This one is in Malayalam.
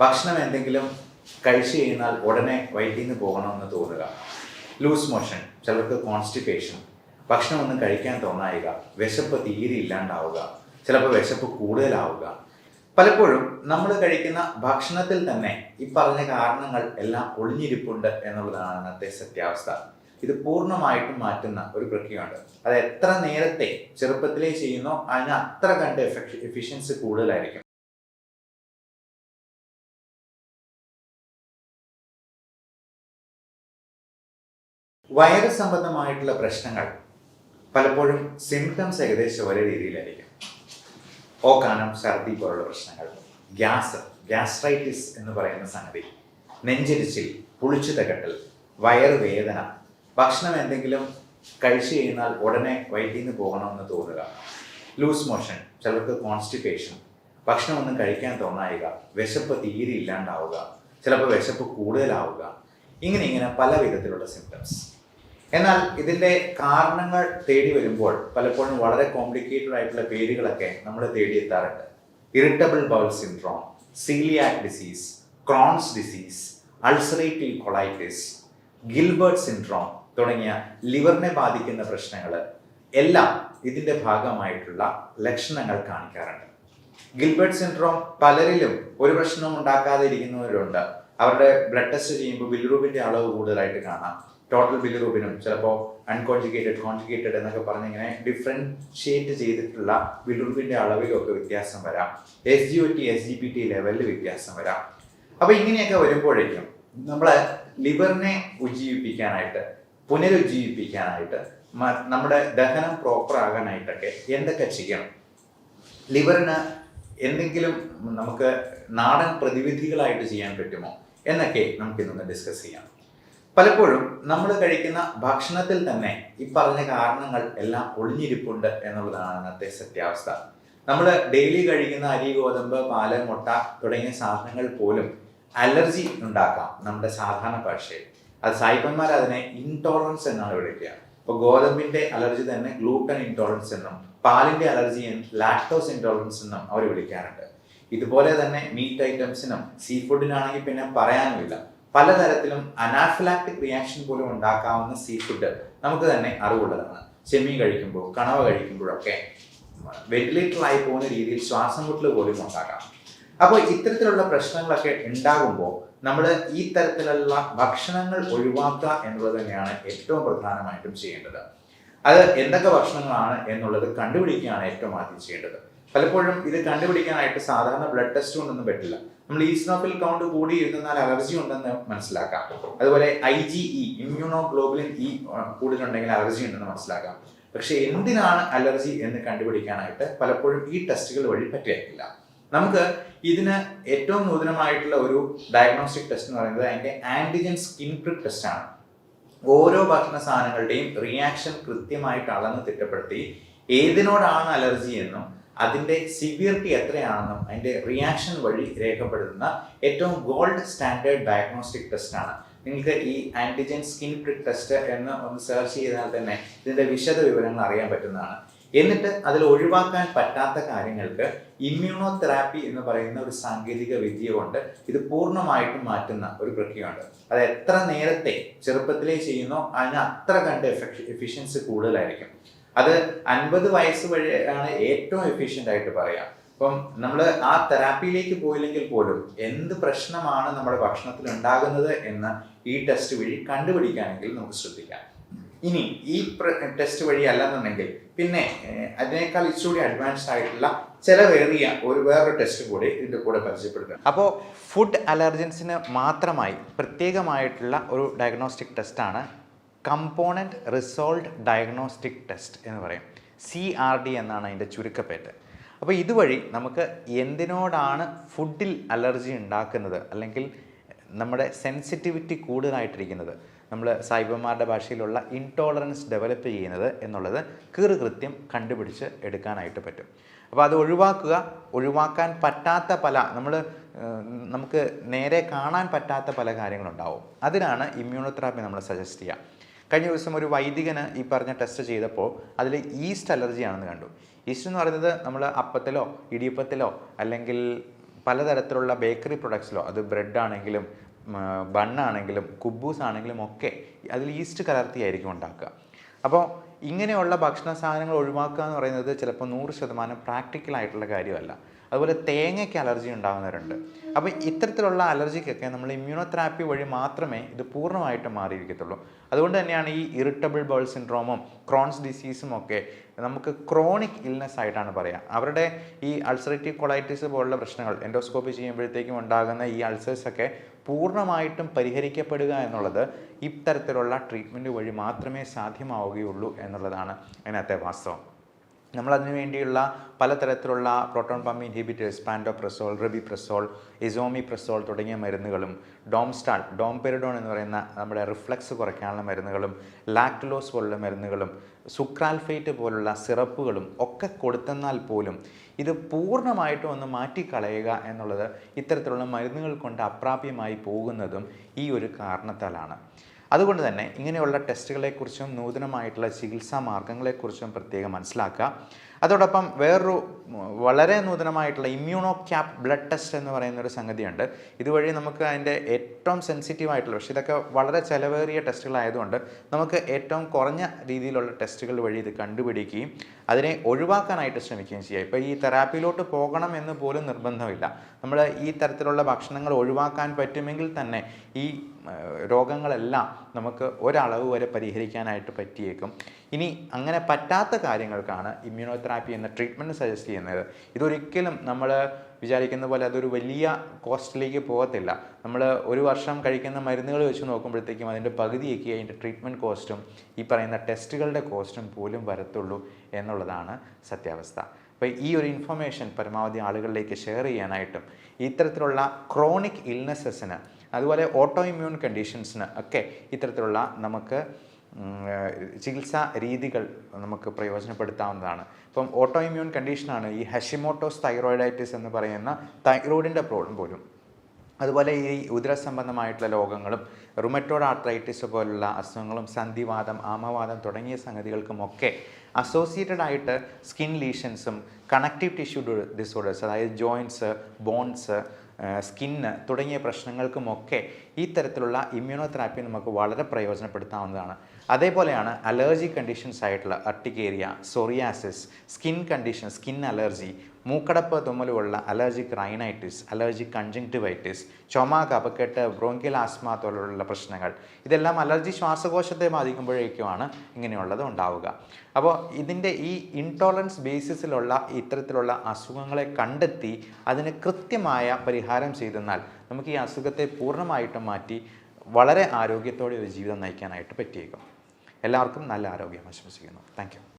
ഭക്ഷണം എന്തെങ്കിലും കഴിച്ചു കഴിഞ്ഞാൽ ഉടനെ വയറ്റിൽ നിന്ന് പോകണമെന്ന് തോന്നുക. ലൂസ് മോഷൻ ചിലർക്ക് കോൺസ്റ്റിപ്പേഷൻ ഭക്ഷണം ഒന്നും കഴിക്കാൻ തോന്നായിക. വിശപ്പ് തീരെ ഇല്ലാണ്ടാവുക. ചിലപ്പോൾ വിശപ്പ് കൂടുതലാവുക. പലപ്പോഴും നമ്മൾ കഴിക്കുന്ന ഭക്ഷണത്തിൽ തന്നെ ഈ പറഞ്ഞ കാരണങ്ങൾ എല്ലാം ഒളിഞ്ഞിരിപ്പുണ്ട് എന്നുള്ളതാണ് ഇന്നത്തെ സത്യാവസ്ഥ. ഇത് പൂർണമായിട്ടും മാറ്റുന്ന ഒരു പ്രക്രിയയുണ്ട്. അത് എത്ര നേരത്തെ ചെറുപ്പത്തിലേ ചെയ്യുന്നോ അതിന് അത്ര കണ്ട് എഫിഷ്യൻസി കൂടുതലായിരിക്കും. വയറ് സംബന്ധമായിട്ടുള്ള പ്രശ്നങ്ങൾ പലപ്പോഴും സിംറ്റംസ് ഏകദേശം ഒരേ രീതിയിലായിരിക്കും. ഓക്കാനം ഛർദി പോലുള്ള പ്രശ്നങ്ങൾ ഗ്യാസ് ഗ്യാസ്ട്രൈറ്റിസ് എന്ന് പറയുന്ന സംഗതി നെഞ്ചിരിച്ചിൽ പുളിച്ചു തകട്ടൽ വയറുവേദന ഭക്ഷണം എന്തെങ്കിലും കഴിച്ചു കഴിഞ്ഞാൽ ഉടനെ വയറ്റിൽ നിന്ന് പോകണമെന്ന് തോന്നുക ലൂസ് മോഷൻ ചിലർക്ക് കോൺസ്റ്റിപ്പേഷൻ ഭക്ഷണം ഒന്നും കഴിക്കാൻ തോന്നായിക വിശപ്പ് തീരെ ഇല്ലാണ്ടാവുക ചിലപ്പോൾ വിശപ്പ് കൂടുതലാവുക ഇങ്ങനെ ഇങ്ങനെ പല വിധത്തിലുള്ള സിംറ്റംസ് എന്നാൽ ഇതിന്റെ കാരണങ്ങൾ തേടി വരുമ്പോൾ പലപ്പോഴും വളരെ കോംപ്ലിക്കേറ്റഡ് ആയിട്ടുള്ള പേരുകളൊക്കെ നമ്മൾ തേടിയെത്താറുണ്ട്. Irritable bowel syndrome coeliac disease Crohn's disease ulcerative colitis Gilbert syndrome തുടങ്ങിയ ലിവറിനെ ബാധിക്കുന്ന പ്രശ്നങ്ങൾ എല്ലാം ഇതിന്റെ ഭാഗമായിട്ടുള്ള ലക്ഷണങ്ങൾ കാണിക്കാറുണ്ട്. ഗിൽബർട്ട് സിൻഡ്രോം പലരിലും ഒരു പ്രശ്നവും ഉണ്ടാക്കാതെ ഇരിക്കുന്നവരുണ്ട് അവരുടെ ബ്ലഡ് ടെസ്റ്റ് ചെയ്യുമ്പോൾ ബിൽറൂബിന്റെ അളവ് കൂടുതലായിട്ട് കാണാം. ടോട്ടൽ ബിലിറൂബിനും ചിലപ്പോൾ അൺകോൺജുഗേറ്റഡ് കോൺജുഗേറ്റഡ് എന്നൊക്കെ പറഞ്ഞ് ഇങ്ങനെ ഡിഫറൻഷിയേറ്റ് ചെയ്തിട്ടുള്ള ബിലിറൂബിന്റെ അളവിലൊക്കെ വ്യത്യാസം വരാം. S G O T S G P T ലെവലിൽ വ്യത്യാസം വരാം. അപ്പോൾ ഇങ്ങനെയൊക്കെ വരുമ്പോഴേക്കും നമ്മളെ ലിവറിനെ ഉജ്ജീവിപ്പിക്കാനായിട്ട് പുനരുജ്ജീവിപ്പിക്കാനായിട്ട് നമ്മുടെ ദഹനം പ്രോപ്പർ ആകാനായിട്ടൊക്കെ എന്തൊക്കെ ചെയ്യണം? ലിവറിന് എന്തെങ്കിലും നമുക്ക് നാടൻ പ്രതിവിധികളായിട്ട് ചെയ്യാൻ പറ്റുമോ എന്നൊക്കെ നമുക്കിന്നൊന്ന് ഡിസ്കസ് ചെയ്യാം. പലപ്പോഴും നമ്മൾ കഴിക്കുന്ന ഭക്ഷണത്തിൽ തന്നെ ഈ പറഞ്ഞ കാരണങ്ങൾ എല്ലാം ഒളിഞ്ഞിരിപ്പുണ്ട് എന്നുള്ളതാണ് ഇന്നത്തെ സത്യാവസ്ഥ. നമ്മൾ ഡെയിലി കഴിക്കുന്ന അരി ഗോതമ്പ് പാൽ മുട്ട തുടങ്ങിയ സാധനങ്ങൾ പോലും അലർജി ഉണ്ടാക്കാം നമ്മുടെ സാധാരണ ഭാഷയിൽ. അത് സായിപ്പന്മാർ അതിനെ ഇൻടോളറൻസ് എന്നാണ് വിളിക്കുക. ഇപ്പോൾ ഗോതമ്പിന്റെ അലർജി തന്നെ ഗ്ലൂട്ടൻ ഇൻടോളറൻസ് എന്നും പാലിന്റെ അലർജി ലാക്ടോസ് ഇൻടോളറൻസ് എന്നും അവർ വിളിക്കാറുണ്ട്. ഇതുപോലെ തന്നെ മീറ്റ് ഐറ്റംസിനും സീ ഫുഡിനാണെങ്കിൽ പിന്നെ പറയാനുമില്ല. പലതരത്തിലും അനാഫിലാക്റ്റിക് റിയാക്ഷൻ പോലും ഉണ്ടാക്കാവുന്ന സീ ഫുഡ് നമുക്ക് തന്നെ അറിവുള്ളതാണ്. ചെമ്മീൻ കഴിക്കുമ്പോൾ കണവ കഴിക്കുമ്പോഴൊക്കെ ആയി പോകുന്ന രീതിയിൽ ശ്വാസം മുട്ടൽ പോലും ഉണ്ടാക്കാം. അപ്പോൾ ഇത്തരത്തിലുള്ള പ്രശ്നങ്ങളൊക്കെ ഉണ്ടാകുമ്പോൾ നമ്മൾ ഈ തരത്തിലുള്ള ഭക്ഷണങ്ങൾ ഒഴിവാക്കുക എന്നുള്ളത് തന്നെയാണ് ഏറ്റവും പ്രധാനമായിട്ടും ചെയ്യേണ്ടത്. അത് എന്തൊക്കെ ഭക്ഷണങ്ങളാണ് എന്നുള്ളത് കണ്ടുപിടിക്കുകയാണ് ഏറ്റവും ആദ്യം ചെയ്യേണ്ടത്. പലപ്പോഴും ഇത് കണ്ടുപിടിക്കാനായിട്ട് സാധാരണ ബ്ലഡ് ടെസ്റ്റ് കൊണ്ടൊന്നും പറ്റില്ല. നമ്മൾ ഈസ്നോഫിൽ കൗണ്ട് കൂടി ഇരുന്നാൽ അലർജി ഉണ്ടെന്ന് മനസ്സിലാക്കാം. അതുപോലെ I G E immunoglobulin E കൂടുതലുണ്ടെങ്കിൽ allergy ഉണ്ടെന്ന് മനസ്സിലാക്കാം. പക്ഷെ എന്തിനാണ് അലർജി എന്ന് കണ്ടുപിടിക്കാനായിട്ട് പലപ്പോഴും ഈ ടെസ്റ്റുകൾ വഴി പറ്റിയിട്ടില്ല നമുക്ക് ഇതിന് ഏറ്റവും നൂതനമായിട്ടുള്ള ഒരു ഡയഗ്നോസ്റ്റിക് ടെസ്റ്റ് എന്ന് പറയുന്നത് അതിന്റെ ആന്റിജൻ സ്കിൻ പ്രിക് ടെസ്റ്റ് ആണ്. ഓരോ ഭക്ഷണ സാധനങ്ങളുടെയും റിയാക്ഷൻ കൃത്യമായിട്ട് അളന്ന് തിട്ടപ്പെടുത്തി ഏതിനോടാണ് അലർജി എന്നും അതിന്റെ സിവിയറിറ്റി എത്രയാണെന്നും അതിന്റെ റിയാക്ഷൻ വഴി രേഖപ്പെടുത്തുന്ന ഏറ്റവും ഗോൾഡ് സ്റ്റാൻഡേർഡ് ഡയഗ്നോസ്റ്റിക് ടെസ്റ്റ് ആണ്. നിങ്ങൾക്ക് ഈ ആന്റിജൻ സ്കിൻ പ്രിക് ടെസ്റ്റ് എന്ന് ഒന്ന് സെർച്ച് ചെയ്താൽ തന്നെ ഇതിന്റെ വിശദ വിവരങ്ങൾ അറിയാൻ പറ്റുന്നതാണ്. എന്നിട്ട് അതിൽ ഒഴിവാക്കാൻ പറ്റാത്ത കാര്യങ്ങൾക്ക് ഇമ്മ്യൂണോ തെറാപ്പി എന്ന് പറയുന്ന ഒരു സാങ്കേതിക വിദ്യ കൊണ്ട് ഇത് പൂർണമായിട്ടും മാറ്റുന്ന ഒരു പ്രക്രിയയുണ്ട്. അത് എത്ര നേരത്തെ ചെറുപ്പത്തിലേ ചെയ്യുന്നോ അതിന് അത്ര കണ്ട് എഫിഷ്യൻസി കൂടുതലായിരിക്കും. അത് അൻപത് വയസ്സ് വഴിയാണ് ഏറ്റവും എഫിഷ്യന്റ് ആയിട്ട് പറയാം. അപ്പം നമ്മൾ ആ തെറാപ്പിയിലേക്ക് പോയില്ലെങ്കിൽ പോലും എന്ത് പ്രശ്നമാണ് നമ്മുടെ ഭക്ഷണത്തിൽ ഉണ്ടാകുന്നത് എന്ന് ഈ ടെസ്റ്റ് വഴി കണ്ടുപിടിക്കുകയാണെങ്കിൽ നമുക്ക് ശ്രദ്ധിക്കാം. ഇനി ഈ ടെസ്റ്റ് വഴി അല്ലെന്നുണ്ടെങ്കിൽ പിന്നെ അതിനേക്കാൾ ഇച്ചിരി അഡ്വാൻസ്ഡ് ആയിട്ടുള്ള ചിലവേറിയ ഒരു വേറൊരു ടെസ്റ്റ് കൂടി ഇതിന്റെ കൂടെ പരിചയപ്പെടുത്തുക അപ്പോൾ ഫുഡ് അലർജൻസിന് മാത്രമായി പ്രത്യേകമായിട്ടുള്ള ഒരു ഡയഗ്നോസ്റ്റിക് ടെസ്റ്റാണ് കമ്പോണന്റ് റിസോൾട്ട് ഡയഗ്നോസ്റ്റിക് ടെസ്റ്റ് എന്ന് പറയും. സി ആർ ഡി എന്നാണ് അതിന്റെ ചുരുക്കപ്പേറ്റ്. അപ്പോൾ ഇതുവഴി നമുക്ക് എന്തിനോടാണ് ഫുഡിൽ അലർജി ഉണ്ടാക്കുന്നത്? അല്ലെങ്കിൽ നമ്മുടെ സെൻസിറ്റിവിറ്റി കൂടുതലായിട്ടിരിക്കുന്നത്? നമ്മൾ സൈബർമാരുടെ ഭാഷയിലുള്ള ഇൻടോളറൻസ് ഡെവലപ്പ് ചെയ്യുന്നത് എന്നുള്ളത് കീറുകൃത്യം കണ്ടുപിടിച്ച് എടുക്കാനായിട്ട് പറ്റും. അപ്പോൾ അത് ഒഴിവാക്കുക ഒഴിവാക്കാൻ പറ്റാത്ത പല നമ്മൾ നമുക്ക് നേരെ കാണാൻ പറ്റാത്ത പല കാര്യങ്ങളുണ്ടാവും. അതിനാണ് ഇമ്മ്യൂണോതെറാപ്പി നമ്മൾ സജസ്റ്റ് ചെയ്യുക. കഴിഞ്ഞ ദിവസം ഒരു വൈദികന് ഈ പറഞ്ഞ ടെസ്റ്റ് ചെയ്തപ്പോൾ അതിൽ ഈസ്റ്റ് അലർജി ആണെന്ന് കണ്ടു. ഈസ്റ്റ് എന്ന് പറയുന്നത് നമ്മൾ അപ്പത്തിലോ ഇടിയപ്പത്തിലോ അല്ലെങ്കിൽ പലതരത്തിലുള്ള ബേക്കറി പ്രൊഡക്ട്സിലോ അത് ബ്രെഡ് ആണെങ്കിലും ബണ്ണാണെങ്കിലും കുബൂസ് ആണെങ്കിലും ഒക്കെ അതിൽ ഈസ്റ്റ് കലർത്തിയായിരിക്കും ഉണ്ടാക്കുക. അപ്പോൾ ഇങ്ങനെയുള്ള ഭക്ഷണ സാധനങ്ങൾ ഒഴിവാക്കുക എന്ന് പറയുന്നത് ചിലപ്പോൾ നൂറ് ശതമാനം പ്രാക്ടിക്കൽ ആയിട്ടുള്ള കാര്യമല്ല. അതുപോലെ തേങ്ങയ്ക്ക് അലർജി ഉണ്ടാകുന്നവരുണ്ട് അപ്പോൾ ഇത്തരത്തിലുള്ള അലർജിക്കൊക്കെ നമ്മൾ ഇമ്മ്യൂണോതെറാപ്പി വഴി മാത്രമേ ഇത് പൂർണമായിട്ട് മാറിയിരിക്കത്തുള്ളൂ. അതുകൊണ്ട് തന്നെയാണ് ഈ ഇറിറ്റബിൾ ബോൾ സിൻഡ്രോമും ക്രോൺസ് ഡിസീസും ഒക്കെ നമുക്ക് ക്രോണിക് ഇൽനെസ് ആയിട്ടാണ് പറയുക. അവരുടെ ഈ അൾസറേറ്റീവ് കൊളൈറ്റിസ് പോലുള്ള പ്രശ്നങ്ങൾ എൻഡോസ്കോപ്പി ചെയ്യുമ്പോഴത്തേക്കും ഉണ്ടാകുന്ന ഈ അൾസേഴ്സ് ഒക്കെ പൂർണമായിട്ടും പരിഹരിക്കപ്പെടുക എന്നുള്ളത് ഇത്തരത്തിലുള്ള ട്രീറ്റ്മെന്റ് വഴി മാത്രമേ സാധ്യമാവുകയുള്ളൂ എന്നുള്ളതാണ് അതിനകത്തെ വാസ്തവം. നമ്മളതിനു വേണ്ടിയുള്ള പലതരത്തിലുള്ള proton pump inhibitors pantoprazole rabeprazole esomeprazole തുടങ്ങിയ മരുന്നുകളും ഡോംസ്റ്റാൾ ഡോംപെരിഡോൺ എന്ന് പറയുന്ന നമ്മുടെ റിഫ്ലക്സ് കുറയ്ക്കാനുള്ള മരുന്നുകളും ലാക്ടലോസ് പോലുള്ള മരുന്നുകളും സുക്രാൽഫേറ്റ് പോലുള്ള സിറപ്പുകളും ഒക്കെ കൊടുത്തെന്നാൽ പോലും ഇത് പൂർണമായിട്ടും ഒന്ന് മാറ്റിക്കളയുക എന്നുള്ളത് ഇത്തരത്തിലുള്ള മരുന്നുകൾ കൊണ്ട് അപ്രാപ്യമായി പോകുന്നതും ഈ ഒരു കാരണത്താലാണ്. അതുകൊണ്ട് തന്നെ ഇങ്ങനെയുള്ള ടെസ്റ്റുകളെക്കുറിച്ചും നൂതനമായിട്ടുള്ള ചികിത്സാ മാർഗങ്ങളെക്കുറിച്ചും പ്രത്യേകം മനസ്സിലാക്കുക. അതോടൊപ്പം വേറൊരു വളരെ നൂതനമായിട്ടുള്ള ഇമ്മ്യൂണോ ക്യാപ് ബ്ലഡ് ടെസ്റ്റ് എന്ന് പറയുന്ന ഒരു സംഗതിയുണ്ട്. ഇതുവഴി നമുക്ക് അതിന്റെ ഏറ്റവും സെൻസിറ്റീവ് ആയിട്ടുള്ള പക്ഷേ ഇതൊക്കെ വളരെ ചിലവേറിയ ടെസ്റ്റുകളായതുകൊണ്ട് നമുക്ക് ഏറ്റവും കുറഞ്ഞ രീതിയിലുള്ള ടെസ്റ്റുകൾ വഴി ഇത് കണ്ടുപിടിക്കുകയും അതിനെ ഒഴിവാക്കാനായിട്ട് ശ്രമിക്കുകയും ചെയ്യുക ഇപ്പോൾ ഈ തെറാപ്പിയിലോട്ട് പോകണം എന്ന് പോലും നിർബന്ധമില്ല. നമ്മൾ ഈ തരത്തിലുള്ള ഭക്ഷണങ്ങൾ ഒഴിവാക്കാൻ പറ്റുമെങ്കിൽ തന്നെ ഈ രോഗങ്ങളെല്ലാം നമുക്ക് ഒരളവ് വരെ പരിഹരിക്കാനായിട്ട് പറ്റിയേക്കും. ഇനി അങ്ങനെ പറ്റാത്ത കാര്യങ്ങൾക്കാണ് ഇമ്മ്യൂണോതെറാപ്പി എന്ന ട്രീറ്റ്മെന്റ് സജസ്റ്റ് ചെയ്യുന്നത്. ഇതൊരിക്കലും നമ്മൾ വിചാരിക്കുന്ന പോലെ അതൊരു വലിയ കോസ്റ്റിലേക്ക് പോകത്തില്ല. നമ്മൾ ഒരു വർഷം കഴിക്കുന്ന മരുന്നുകൾ വെച്ച് നോക്കുമ്പോഴത്തേക്കും അതിന്റെ പകുതിയൊക്കെ അതിന്റെ ട്രീറ്റ്മെന്റ് കോസ്റ്റും ഈ പറയുന്ന ടെസ്റ്റുകളുടെ കോസ്റ്റും പോലും വരത്തുള്ളൂ എന്നുള്ളതാണ് സത്യാവസ്ഥ. അപ്പോൾ ഈ ഒരു ഇൻഫർമേഷൻ പരമാവധി ആളുകളിലേക്ക് ഷെയർ ചെയ്യാനായിട്ടും ഇത്തരത്തിലുള്ള ക്രോണിക് ഇൽനെസ്സസിന് അതുപോലെ ഓട്ടോ ഇമ്മ്യൂൺ കണ്ടീഷൻസിന് ഒക്കെ ഇത്തരത്തിലുള്ള നമുക്ക് ചികിത്സാ രീതികൾ നമുക്ക് പ്രയോജനപ്പെടുത്താവുന്നതാണ്. ഇപ്പം ഓട്ടോ ഇമ്മ്യൂൺ കണ്ടീഷനാണ് ഈ ഹഷിമോട്ടോസ് തൈറോയിഡൈറ്റിസ് എന്ന് പറയുന്ന തൈറോയിഡിന്റെ പ്രോബ്ലം പോലും. അതുപോലെ ഈ ഉദര സംബന്ധമായിട്ടുള്ള രോഗങ്ങളും റുമറ്റോഡ് ആർത്രൈറ്റിസ് പോലുള്ള അസുഖങ്ങളും സന്ധിവാദം ആമവാദം തുടങ്ങിയ സംഗതികൾക്കുമൊക്കെ അസോസിയേറ്റഡ് ആയിട്ട് സ്കിൻ ലീഷൻസും കണക്റ്റീവ് ടിഷ്യൂ ഡിസോർഡേഴ്സ് അതായത് ജോയിന്റ്സ് ബോൺസ് സ്കിന്ന് തുടങ്ങിയ പ്രശ്നങ്ങൾക്കുമൊക്കെ ഈ തരത്തിലുള്ള ഇമ്മ്യൂണോതെറാപ്പി നമുക്ക് വളരെ പ്രയോജനപ്പെടുത്താവുന്നതാണ്. അതേപോലെയാണ് അലർജി കണ്ടീഷൻസ് ആയിട്ടുള്ള urticaria psoriasis skin condition skin allergy മൂക്കടപ്പ് തുമ്മലുള്ള അലർജിക് റൈനൈറ്റിസ് അലർജിക് കൺജങ്ക്റ്റിവൈറ്റിസ് ചുമ കപക്കെട്ട് ബ്രോങ്കിൽ ആസ്മ പോലുള്ള പ്രശ്നങ്ങൾ. ഇതെല്ലാം അലർജി ശ്വാസകോശത്തെ ബാധിക്കുമ്പോഴേക്കുമാണ് ഇങ്ങനെയുള്ളത് ഉണ്ടാവുക. അപ്പോൾ ഇതിന്റെ ഈ ഇൻടോളറൻസ് ബേസിസിലുള്ള ഇത്തരത്തിലുള്ള അസുഖങ്ങളെ കണ്ടെത്തി അതിന് കൃത്യമായ പരിഹാരം ചെയ്തെന്നാൽ നമുക്ക് ഈ അസുഖത്തെ പൂർണമായിട്ടും മാറ്റി വളരെ ആരോഗ്യത്തോടെ ഒരു ജീവിതം നയിക്കാനായിട്ട് പറ്റിയേക്കും. എല്ലാവർക്കും നല്ല ആരോഗ്യം. ആശംസിക്കുന്നു. താങ്ക്